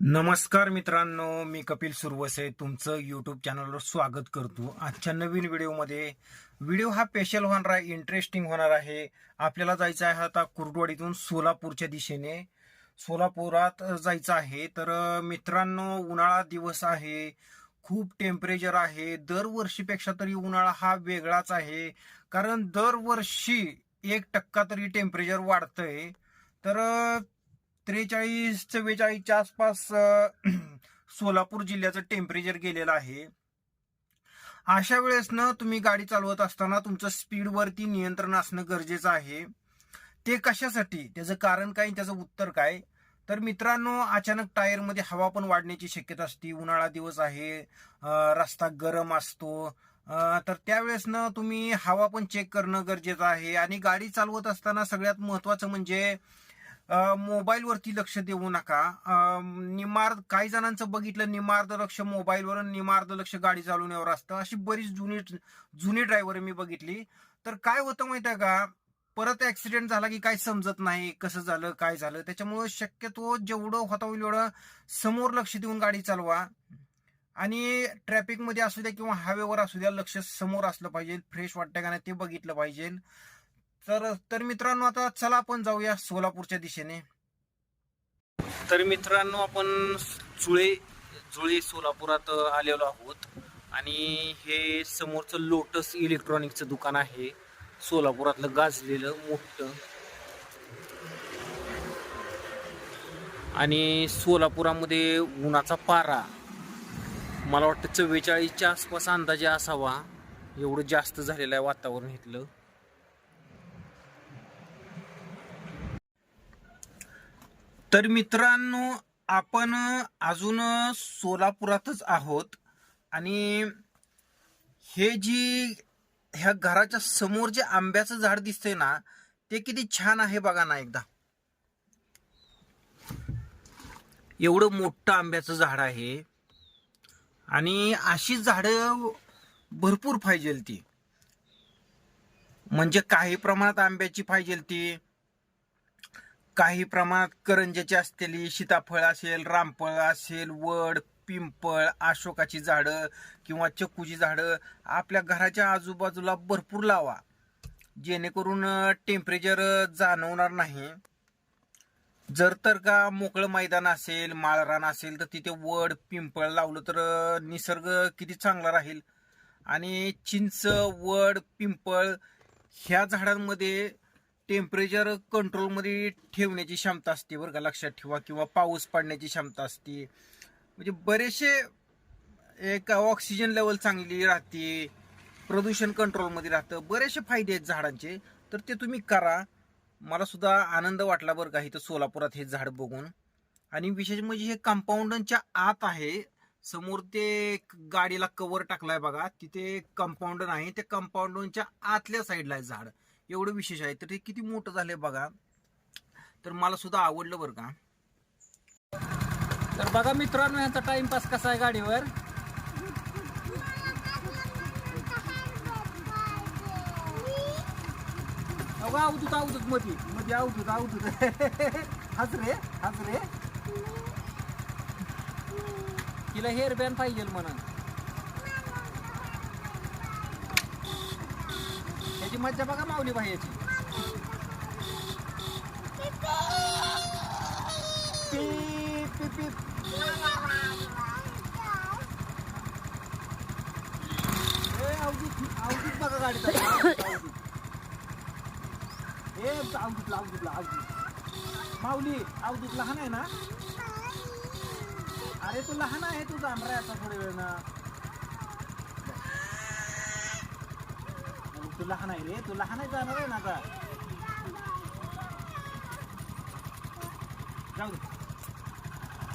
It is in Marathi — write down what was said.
नमस्कार मित्रांनो मी कपिल सुरवसे तुमचं यूट्यूब चॅनलवर स्वागत करतो. आजच्या नवीन व्हिडिओमध्ये व्हिडिओ हा स्पेशल होणार आहे इंटरेस्टिंग होणार आहे. आपल्याला जायचं आहे आता कुर्डवाडीतून सोलापूरच्या दिशेने. सोलापुरात जायचं आहे. तर मित्रांनो उन्हाळा दिवस आहे. खूप टेम्परेचर आहे. दरवर्षीपेक्षा तरी उन्हाळा हा वेगळाच आहे. कारण दरवर्षी एक टक्का तरी टेम्परेचर वाढतंय. तर त्रेचाळीस चव्वेचाळीसच्या आसपास सोलापूर जिल्ह्याचं टेम्परेचर गेलेलं आहे. अशा वेळेस ना तुम्ही गाडी चालवत असताना तुमचं स्पीडवरती नियंत्रण असणं गरजेचं आहे. ते कशासाठी? त्याचं कारण काय? त्याचं उत्तर काय? तर मित्रांनो अचानक टायरमध्ये हवा पण वाढण्याची शक्यता असते. उन्हाळा दिवस आहे रस्ता गरम असतो. तर त्यावेळेस ना तुम्ही हवा पण चेक करणं गरजेचं आहे. आणि गाडी चालवत असताना सगळ्यात महत्वाचं म्हणजे मोबाईलवरती लक्ष देऊ नका. निमार्द काही जणांचं बघितलं निमार्द लक्ष मोबाईलवर निमार्द लक्ष गाडी चालवण्यावर असतं. अशी बरीच जुनी जुनी ड्रायव्हर मी बघितली. तर काय होतं माहिती आहे का? परत ऍक्सिडेंट झाला की काय समजत नाही कसं झालं काय झालं. त्याच्यामुळे शक्यतो जेवढं होता होईल एवढं समोर लक्ष देऊन गाडी चालवा. आणि ट्रॅफिकमध्ये असू द्या किंवा हायवेवर असू द्या लक्ष समोर असलं पाहिजे फ्रेश वाटतं का नाही ते बघितलं पाहिजे. तर तर मित्रांनो आता चला आपण जाऊया सोलापूरच्या दिशेने. तर मित्रांनो आपण जुळे जुळे सोलापुरात आलेलो आहोत. आणि हे समोरचं लोटस इलेक्ट्रॉनिकचं दुकान आहे. सोलापुरातलं गाजलेलं मोठं. आणि सोलापुरामध्ये उन्हाचा पारा. मला वाटतं चव्वेचाळीसच्या आसपास अंदाजे असावा. एवढं जास्त झालेलं आहे वातावरण इथलं. तर मित्रांनो आपण अजून सोलापुरातच आहोत. आणि हे जी ह्या घराच्या समोर जे आंब्याचं झाड दिसतंय ना ते किती छान आहे बघा ना एकदा. एवढं मोठं आंब्याचं झाड आहे. आणि अशी झाडं भरपूर पाहिजेल ती. म्हणजे काही प्रमाणात आंब्याची पाहिजेल ती. काही प्रमाणात करंज्याची असलेली सीताफळ असेल रामफळ असेल वड पिंपळ अशोकाची झाडं किंवा चक्कूची झाडं आपल्या घराच्या आजूबाजूला भरपूर लावा. जेणेकरून टेम्परेचर जाणवणार नाही. जर तर का मोकळं मैदान असेल माळरान असेल तर तिथे वड पिंपळ लावलं तर निसर्ग किती चांगला राहील. आणि चिंच वड पिंपळ ह्या झाडांमध्ये टेम्परेचर कंट्रोलमध्ये ठेवण्याची क्षमता असते बरं का लक्षात ठेवा. किंवा पाऊस पडण्याची क्षमता असते. म्हणजे बरेचसे एक ऑक्सिजन लेवल चांगली राहते प्रदूषण कंट्रोलमध्ये राहतं बरेचसे फायदे आहेत झाडांचे. तर ते तुम्ही करा. मला सुद्धा आनंद वाटला बरं का इथं सोलापुरात हे झाड बघून. आणि विशेष म्हणजे हे कंपाऊंडच्या आत आहे. समोर ते गाडीला कवर टाकलाय बघा. तिथे कंपाऊंड नाही ते कंपाऊंडच्या आतल्या साईडला आहे झाड. एवढं विशेष आहे. तर ते किती मोठं झालंय बघा. तर मला सुद्धा आवडलं बरं का. तर बघा मित्रांनो यांचा टाइमपास कसा आहे गाडीवर? अगं आवतूत आवतूत मध्ये मध्ये आवतूत आवतूत हजरे हजरे तिला हेअर बॅन पाहिजे म्हणून. त्याची मज्जा बघा माऊली बाह्याची पीप पीप पीप. ए अवधूत अवधूत बघा गाडी अवधूत ए अवधूतला अवधूतला अवधूत माऊली अवधूत लहान आहे ना? अरे तू लहान आहे तू जाणार आहे आता थोड्या वेळ ना तू लहान आहे रे तू लहान आहे जाणार आहे ना आता. जाऊ दे.